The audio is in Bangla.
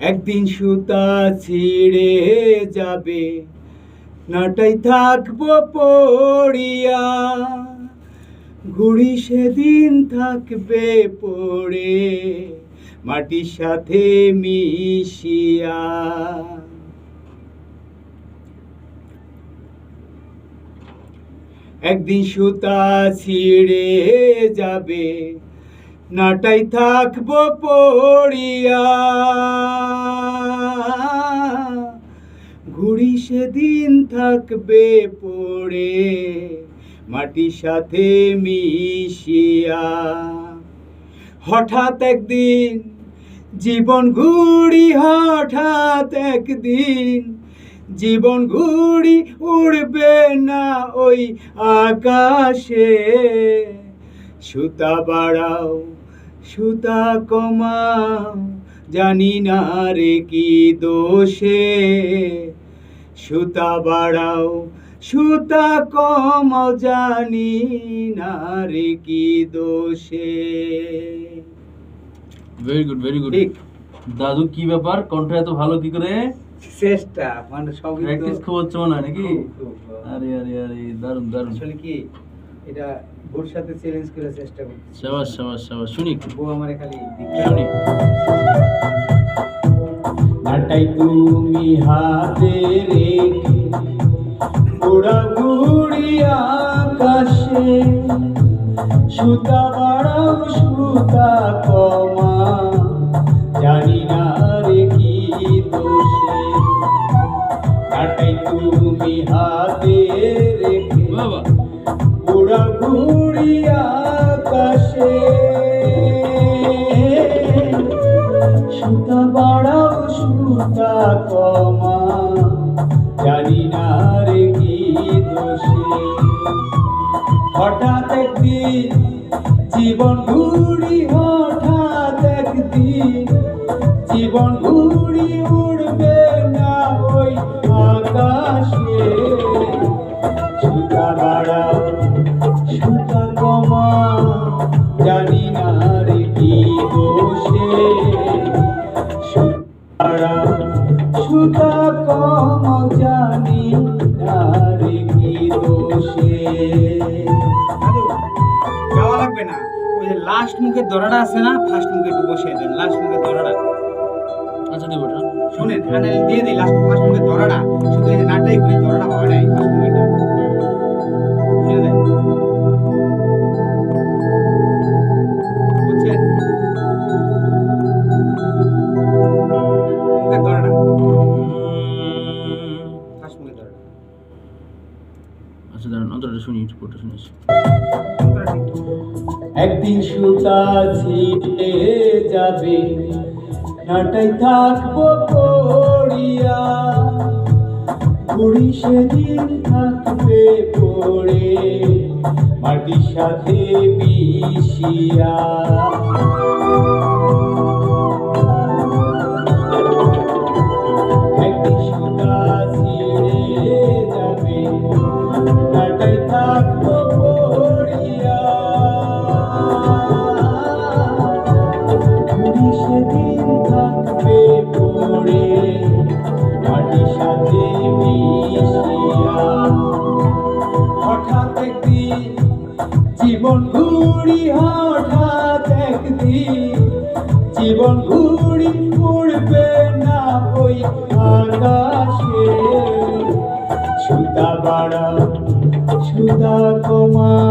একদিন সুতা ছিঁড়ে যাবে, নাটাই থাকব পড়িয়া। ঘুড়ি সেদিন থাকবে পড়ে, মাটির সাথে মিশিয়া। একদিন সুতা ছিঁড়ে যাবে নাটাই থাকব পড়িয়া। ঘুড়ি সেদিন থাকবে পড়ে মাটির সাথে মিশিয়া। হঠাৎ একদিন, জীবন ঘুড়ি, হঠাৎ একদিন, জীবন ঘুড়ি উড়বে না ওই আকাশে। সুতা বাড়াও সুতা কমাও জানি না রে কি দোষে। সুতা বাড়াও সুতা কমাও জানি না রে কি দোষে। ভেরি গুড ভেরি গুড দাদু কি ব্যাপার? কণ্ঠ এত ভালো কি করে? চেষ্টা মানে সব প্র্যাকটিস খুব হচ্ছে মনে হয় নাকি। আরে আরে আরে দারুণ দারুণ আসলে কি এটা বোর সাথে চ্যালেঞ্জ করার চেষ্টা করছি সাবাস সাবাস সাবাস। শুনি ও আমারে খালি শুনি। নাটাই তুমি হাতে রেখে ওরা ঘুড়ি আকাশে সুতা বাড়াও সুতা কমা। আকাশে। সুতা বাড়াও, সুতা কমা জানি না কি দোষে। হঠাৎ একদিন জীবন ঘুড়ি হঠাৎ একদিন জীবন ঘুড়ি কমা জানি না রে কি দোষে। সুতা কমা জানি না রে কি দোষে। যাওয়া লাগবে না। ওই যে লাস্ট মুখের দরাটা আছে না ফার্স্ট মুখে একটু বসিয়ে দেন লাস্ট মুখের দরাটা আচ্ছা দেবো এটা। শুনেন দিয়ে দিই লাস্ট ফার্স্ট মুখের দরাটা আচ্ছা দাঁড়ান, অন্তরটা শুনি, একটু পুরোটা শুনি আসি। অন্তরা ঠিক। একদিন সুতা ছিটে যাবে, নাটাই থাকব পড়িয়া ঘুড়ি সেদিন থাকবে পড়ে, মাটির সাথে মিশিয়া মাটির সাথে মিশিয়া হঠাৎ একদিন জীবন ঘুড়ি হঠাৎ একদিন জীবন ঘুড়ি উড়বে না ওই আকাশে। সুতা বাড়া, সুতা কমা